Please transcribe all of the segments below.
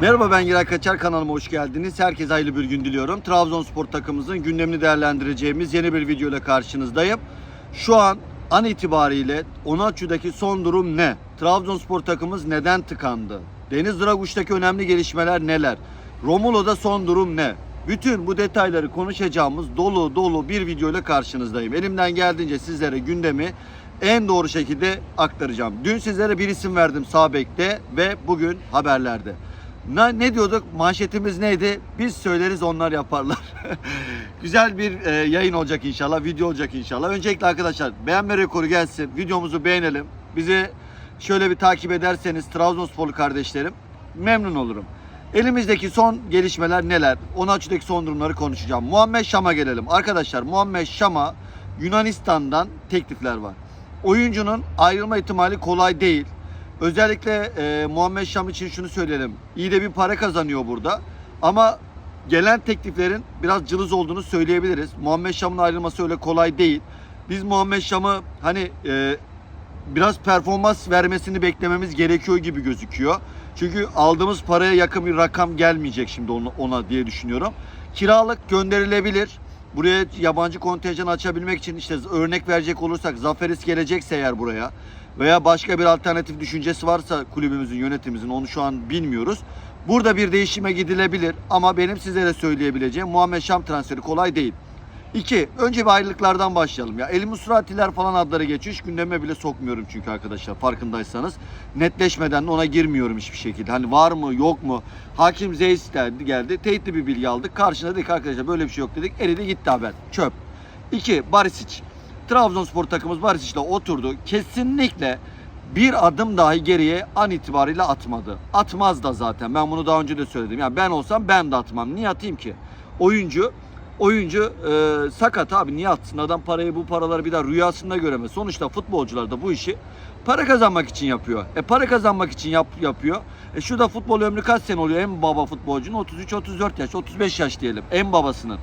Merhaba ben Giray Kaçar kanalıma hoş geldiniz. Herkese hayırlı bir gün diliyorum. Trabzonspor takımımızın gündemini değerlendireceğimiz yeni bir video ile karşınızdayım. Şu an an itibariyle Onaçu'daki son durum ne? Trabzonspor takımımız neden tıkandı? Deniz Draguş'taki önemli gelişmeler neler? Romulo'da son durum ne? Bütün bu detayları konuşacağımız dolu dolu bir video ile karşınızdayım. Elimden geldiğince sizlere gündemi en doğru şekilde aktaracağım. Dün sizlere bir isim verdim sağ bekte ve bugün haberlerde. Ne, ne diyorduk? Manşetimiz neydi? Biz söyleriz onlar yaparlar. Güzel bir e, yayın olacak inşallah, video olacak inşallah. Öncelikle arkadaşlar beğenme rekoru gelsin. Videomuzu beğenelim. Bizi şöyle bir takip ederseniz Trabzonsporlu kardeşlerim memnun olurum. Elimizdeki son gelişmeler neler? Onaçu'daki son durumları konuşacağım. Muhammed Şam'a gelelim. Arkadaşlar Muhammed Şam'a Yunanistan'dan teklifler var. Oyuncunun ayrılma ihtimali kolay değil. Özellikle e, Muhammed Şam için şunu söyleyelim. İyi de bir para kazanıyor burada. Ama gelen tekliflerin biraz cılız olduğunu söyleyebiliriz. Muhammed Şam'ın ayrılması öyle kolay değil. Biz Muhammed Şam'ı hani e, biraz performans vermesini beklememiz gerekiyor gibi gözüküyor. Çünkü aldığımız paraya yakın bir rakam gelmeyecek şimdi ona, ona diye düşünüyorum. Kiralık gönderilebilir. Buraya yabancı kontenjan açabilmek için işte örnek verecek olursak Zaferis gelecekse eğer buraya veya başka bir alternatif düşüncesi varsa kulübümüzün yönetimimizin onu şu an bilmiyoruz. Burada bir değişime gidilebilir ama benim sizlere söyleyebileceğim Muhammed Şam transferi kolay değil. İki, önce bir ayrılıklardan başlayalım. Ya El Musratiler falan adları geçiyor. Hiç gündeme bile sokmuyorum çünkü arkadaşlar farkındaysanız. Netleşmeden de ona girmiyorum hiçbir şekilde. Hani var mı yok mu? Hakim Zeys geldi, geldi. Teyitli bir bilgi aldık. Karşına dedik arkadaşlar böyle bir şey yok dedik. Eridi gitti haber. Çöp. İki, Barisic. Trabzonspor takımımız Barisic'le oturdu. Kesinlikle bir adım dahi geriye an itibariyle atmadı. Atmaz da zaten. Ben bunu daha önce de söyledim. Yani ben olsam ben de atmam. Niye atayım ki? Oyuncu oyuncu e, sakat abi niye atsın? Adam parayı bu paraları bir daha rüyasında göremez. Sonuçta futbolcular da bu işi para kazanmak için yapıyor. E para kazanmak için yap, yapıyor. E şurada futbol ömrü kaç sene oluyor? En baba futbolcunun 33-34 yaş, 35 yaş diyelim. En babasının.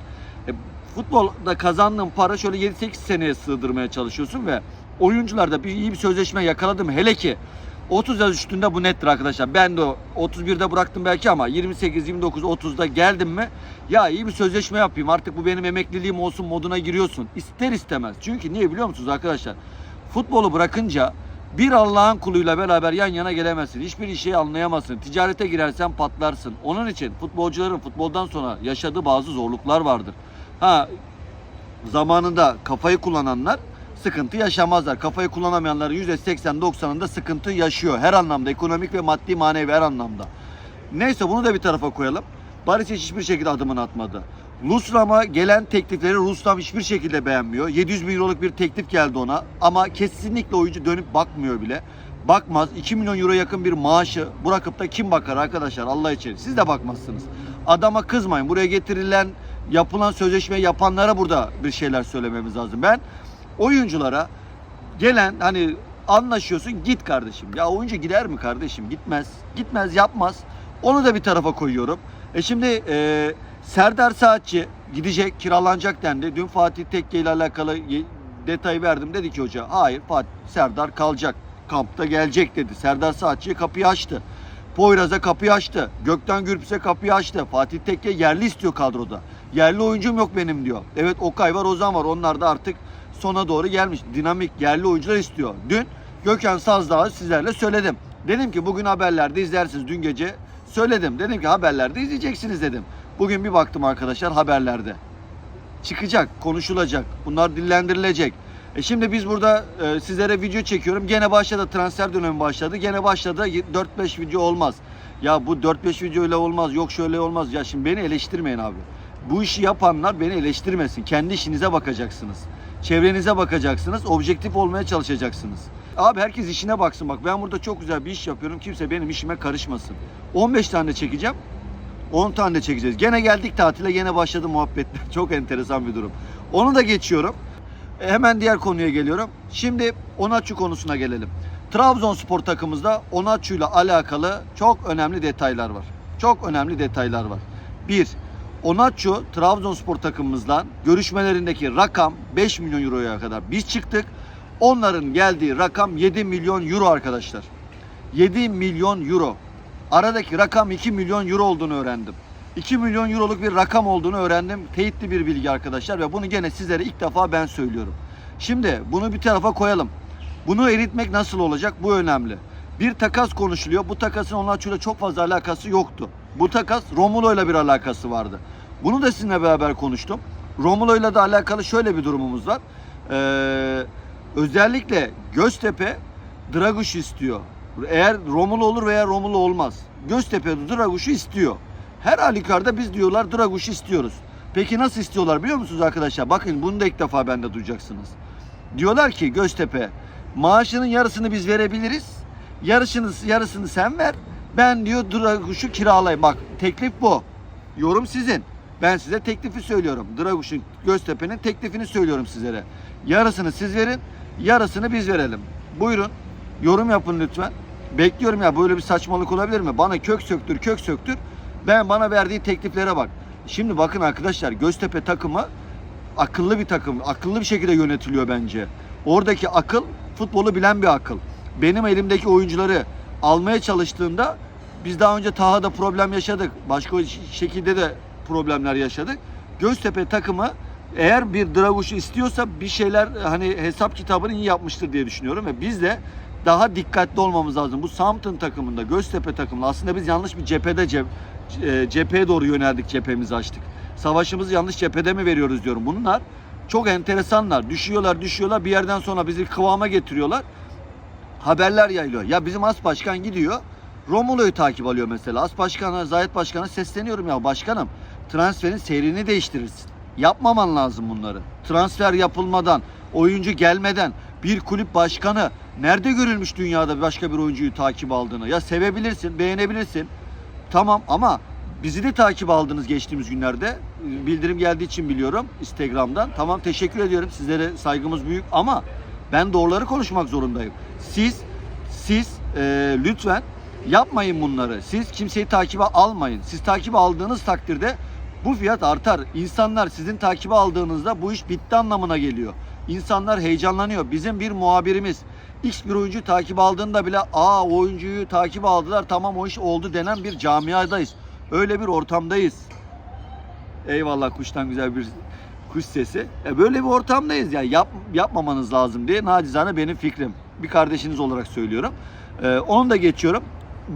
E, futbolda kazandığın para şöyle 7-8 seneye sığdırmaya çalışıyorsun ve oyuncularda bir iyi bir sözleşme yakaladım. Hele ki 30 yaş üstünde bu nettir arkadaşlar. Ben de o 31'de bıraktım belki ama 28, 29, 30'da geldim mi ya iyi bir sözleşme yapayım artık bu benim emekliliğim olsun moduna giriyorsun. İster istemez. Çünkü niye biliyor musunuz arkadaşlar? Futbolu bırakınca bir Allah'ın kuluyla beraber yan yana gelemezsin. Hiçbir işi anlayamazsın. Ticarete girersen patlarsın. Onun için futbolcuların futboldan sonra yaşadığı bazı zorluklar vardır. Ha zamanında kafayı kullananlar sıkıntı yaşamazlar. Kafayı kullanamayanların %80-90'ında sıkıntı yaşıyor. Her anlamda ekonomik ve maddi manevi her anlamda. Neyse bunu da bir tarafa koyalım. Barisic hiçbir şekilde adımını atmadı. Lusram'a gelen teklifleri Ruslam hiçbir şekilde beğenmiyor. 700 bin euroluk bir teklif geldi ona ama kesinlikle oyuncu dönüp bakmıyor bile. Bakmaz. 2 milyon euro yakın bir maaşı bırakıp da kim bakar arkadaşlar Allah için. Siz de bakmazsınız. Adama kızmayın. Buraya getirilen yapılan sözleşme yapanlara burada bir şeyler söylememiz lazım. Ben oyunculara gelen hani anlaşıyorsun git kardeşim. Ya oyuncu gider mi kardeşim? Gitmez. Gitmez yapmaz. Onu da bir tarafa koyuyorum. E şimdi e, Serdar Saatçi gidecek kiralanacak dendi. Dün Fatih Tekke ile alakalı detayı verdim. Dedi ki hoca hayır Fatih Serdar kalacak. Kampta gelecek dedi. Serdar Saatçi'ye kapıyı açtı. Poyraz'a kapıyı açtı. Gökten Gürpüs'e kapıyı açtı. Fatih Tekke yerli istiyor kadroda. Yerli oyuncum yok benim diyor. Evet Okay var Ozan var. Onlar da artık sona doğru gelmiş. Dinamik yerli oyuncular istiyor. Dün Gökhan Sazdağ'ı sizlerle söyledim. Dedim ki bugün haberlerde izlersiniz. Dün gece söyledim. Dedim ki haberlerde izleyeceksiniz dedim. Bugün bir baktım arkadaşlar haberlerde. Çıkacak, konuşulacak. Bunlar dillendirilecek. E şimdi biz burada e, sizlere video çekiyorum. Gene başladı transfer dönemi başladı. Gene başladı 4-5 video olmaz. Ya bu 4-5 video ile olmaz. Yok şöyle olmaz. Ya şimdi beni eleştirmeyin abi. Bu işi yapanlar beni eleştirmesin. Kendi işinize bakacaksınız. Çevrenize bakacaksınız. Objektif olmaya çalışacaksınız. Abi herkes işine baksın. Bak ben burada çok güzel bir iş yapıyorum. Kimse benim işime karışmasın. 15 tane çekeceğim. 10 tane çekeceğiz. Gene geldik tatile. Gene başladı muhabbetler. Çok enteresan bir durum. Onu da geçiyorum. Hemen diğer konuya geliyorum. Şimdi Onaçu konusuna gelelim. Trabzonspor takımımızda Onaçu ile alakalı çok önemli detaylar var. Çok önemli detaylar var. Bir, Onaçu Trabzonspor takımımızla görüşmelerindeki rakam 5 milyon euroya kadar biz çıktık. Onların geldiği rakam 7 milyon euro arkadaşlar. 7 milyon euro. Aradaki rakam 2 milyon euro olduğunu öğrendim. 2 milyon euroluk bir rakam olduğunu öğrendim. Teyitli bir bilgi arkadaşlar ve bunu gene sizlere ilk defa ben söylüyorum. Şimdi bunu bir tarafa koyalım. Bunu eritmek nasıl olacak? Bu önemli. Bir takas konuşuluyor. Bu takasın Onaçu'yla çok fazla alakası yoktu. Bu takas Romulo'yla bir alakası vardı. Bunu da sizinle beraber konuştum. Romulo'yla da alakalı şöyle bir durumumuz var. Ee, özellikle Göztepe Draguş istiyor. Eğer Romulo olur veya Romulo olmaz. Göztepe Draguş'u istiyor. Her halükarda biz diyorlar Draguş'u istiyoruz. Peki nasıl istiyorlar biliyor musunuz arkadaşlar? Bakın bunu da ilk defa bende duyacaksınız. Diyorlar ki Göztepe maaşının yarısını biz verebiliriz. Yarısını, yarısını sen ver. Ben diyor Draguş'u kiralayayım. Bak teklif bu. Yorum sizin. Ben size teklifi söylüyorum. Draguş'un Göztepe'nin teklifini söylüyorum sizlere. Yarısını siz verin, yarısını biz verelim. Buyurun. Yorum yapın lütfen. Bekliyorum ya böyle bir saçmalık olabilir mi? Bana kök söktür, kök söktür. Ben bana verdiği tekliflere bak. Şimdi bakın arkadaşlar Göztepe takımı akıllı bir takım. Akıllı bir şekilde yönetiliyor bence. Oradaki akıl futbolu bilen bir akıl. Benim elimdeki oyuncuları almaya çalıştığında biz daha önce Taha'da problem yaşadık. Başka şekilde de problemler yaşadık. Göztepe takımı eğer bir Draguş'u istiyorsa bir şeyler hani hesap kitabını iyi yapmıştır diye düşünüyorum ve biz de daha dikkatli olmamız lazım. Bu Southampton takımında, Göztepe takımında aslında biz yanlış bir cephede cep- e, cepheye doğru yöneldik, cephemizi açtık. Savaşımızı yanlış cephede mi veriyoruz diyorum. Bunlar çok enteresanlar. Düşüyorlar, düşüyorlar. Bir yerden sonra bizi kıvama getiriyorlar. Haberler yayılıyor. Ya bizim as başkan gidiyor. Romulo'yu takip alıyor mesela. As başkana, Zahit başkana sesleniyorum ya başkanım. Transferin seyrini değiştirirsin. Yapmaman lazım bunları. Transfer yapılmadan, oyuncu gelmeden bir kulüp başkanı nerede görülmüş dünyada başka bir oyuncuyu takip aldığını? Ya sevebilirsin, beğenebilirsin. Tamam ama bizi de takip aldınız geçtiğimiz günlerde. Bildirim geldiği için biliyorum Instagram'dan. Tamam teşekkür ediyorum. Sizlere saygımız büyük ama ben doğruları konuşmak zorundayım. Siz siz e, lütfen yapmayın bunları. Siz kimseyi takibe almayın. Siz takibe aldığınız takdirde bu fiyat artar. İnsanlar sizin takibe aldığınızda bu iş bitti anlamına geliyor. İnsanlar heyecanlanıyor. Bizim bir muhabirimiz X bir oyuncu takip aldığında bile aa oyuncuyu takip aldılar tamam o iş oldu denen bir camiadayız. Öyle bir ortamdayız. Eyvallah kuştan güzel bir kuş sesi. E böyle bir ortamdayız yani yap, yapmamanız lazım diye nacizane benim fikrim. Bir kardeşiniz olarak söylüyorum. E, onu da geçiyorum.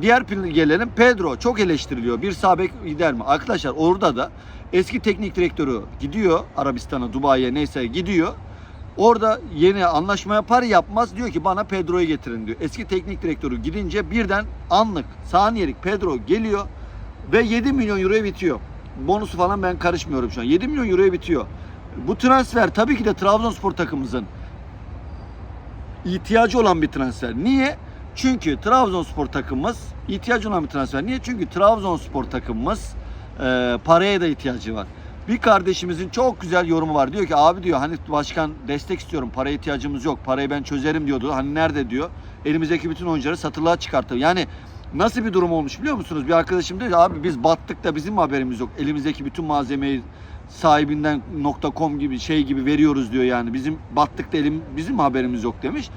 Diğer gelelim. Pedro çok eleştiriliyor. Bir sağ gider mi? Arkadaşlar orada da eski teknik direktörü gidiyor Arabistan'a, Dubai'ye neyse gidiyor. Orada yeni anlaşma yapar yapmaz diyor ki bana Pedro'yu getirin diyor. Eski teknik direktörü gidince birden anlık saniyelik Pedro geliyor ve 7 milyon euroya bitiyor. Bonusu falan ben karışmıyorum şu an. 7 milyon euroya bitiyor. Bu transfer tabii ki de Trabzonspor takımımızın ihtiyacı olan bir transfer. Niye? Çünkü Trabzonspor takımımız ihtiyacı olan bir transfer. Niye? Çünkü Trabzonspor takımımız e, paraya da ihtiyacı var. Bir kardeşimizin çok güzel yorumu var. Diyor ki abi diyor hani başkan destek istiyorum. Paraya ihtiyacımız yok. Parayı ben çözerim diyordu. Hani nerede diyor. Elimizdeki bütün oyuncuları satılığa çıkarttı. Yani nasıl bir durum olmuş biliyor musunuz? Bir arkadaşım diyor ki abi biz battık da bizim mi haberimiz yok. Elimizdeki bütün malzemeyi sahibinden .com gibi şey gibi veriyoruz diyor yani. Bizim battık da bizim mi haberimiz yok demiş.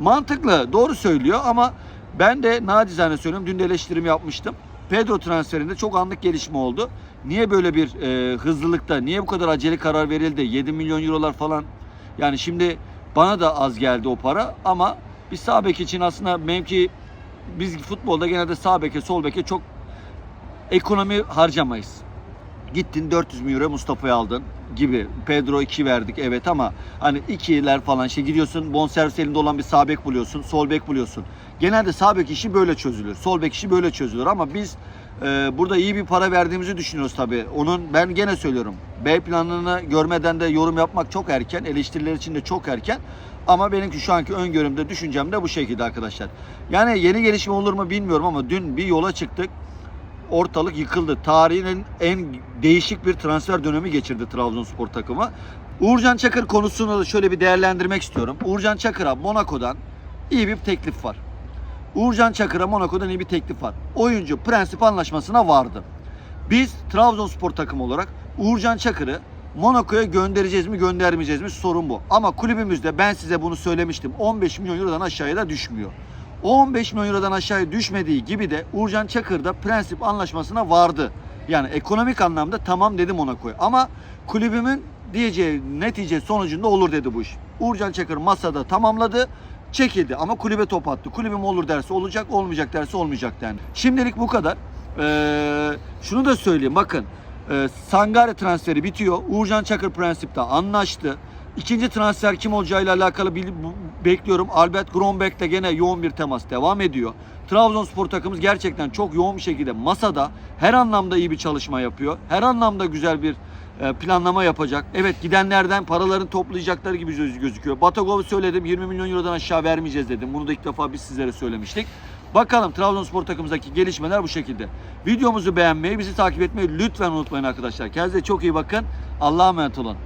Mantıklı, doğru söylüyor ama ben de nacizane söylüyorum. Dün de eleştirimi yapmıştım. Pedro transferinde çok anlık gelişme oldu. Niye böyle bir e, hızlılıkta, niye bu kadar acele karar verildi? 7 milyon eurolar falan. Yani şimdi bana da az geldi o para ama bir sağ bek için aslında mevki biz futbolda genelde sağ beke, sol beke çok ekonomi harcamayız. Gittin 400 milyon euro Mustafa'yı aldın gibi. Pedro 2 verdik evet ama hani ikiler falan şey gidiyorsun bonservis elinde olan bir sağ bek buluyorsun, sol bek buluyorsun. Genelde sağ bek işi böyle çözülür. Sol bek işi böyle çözülür ama biz e, burada iyi bir para verdiğimizi düşünüyoruz tabii. Onun ben gene söylüyorum. B planını görmeden de yorum yapmak çok erken. Eleştiriler için de çok erken. Ama benimki şu anki öngörümde, düşüncem de bu şekilde arkadaşlar. Yani yeni gelişme olur mu bilmiyorum ama dün bir yola çıktık ortalık yıkıldı. Tarihin en değişik bir transfer dönemi geçirdi Trabzonspor takımı. Uğurcan Çakır konusunu da şöyle bir değerlendirmek istiyorum. Uğurcan Çakır'a Monaco'dan iyi bir teklif var. Uğurcan Çakır'a Monaco'dan iyi bir teklif var. Oyuncu prensip anlaşmasına vardı. Biz Trabzonspor takımı olarak Uğurcan Çakır'ı Monaco'ya göndereceğiz mi göndermeyeceğiz mi sorun bu. Ama kulübümüzde ben size bunu söylemiştim. 15 milyon eurodan aşağıya da düşmüyor. O 15 milyon eurodan aşağıya düşmediği gibi de Uğurcan Çakır da prensip anlaşmasına vardı. Yani ekonomik anlamda tamam dedim ona koy. Ama kulübümün diyeceği netice sonucunda olur dedi bu iş. Uğurcan Çakır masada tamamladı. Çekildi ama kulübe top attı. Kulübüm olur derse olacak, olmayacak derse olmayacak yani. Şimdilik bu kadar. Ee, şunu da söyleyeyim bakın. E, Sangare transferi bitiyor. Uğurcan Çakır prensipte anlaştı. İkinci transfer kim olacağıyla alakalı bekliyorum. Albert Grombeck de gene yoğun bir temas devam ediyor. Trabzonspor takımımız gerçekten çok yoğun bir şekilde masada her anlamda iyi bir çalışma yapıyor. Her anlamda güzel bir e, planlama yapacak. Evet gidenlerden paralarını toplayacakları gibi göz- gözüküyor. Batagov'u söyledim 20 milyon eurodan aşağı vermeyeceğiz dedim. Bunu da ilk defa biz sizlere söylemiştik. Bakalım Trabzonspor takımımızdaki gelişmeler bu şekilde. Videomuzu beğenmeyi, bizi takip etmeyi lütfen unutmayın arkadaşlar. Kendinize çok iyi bakın. Allah'a emanet olun.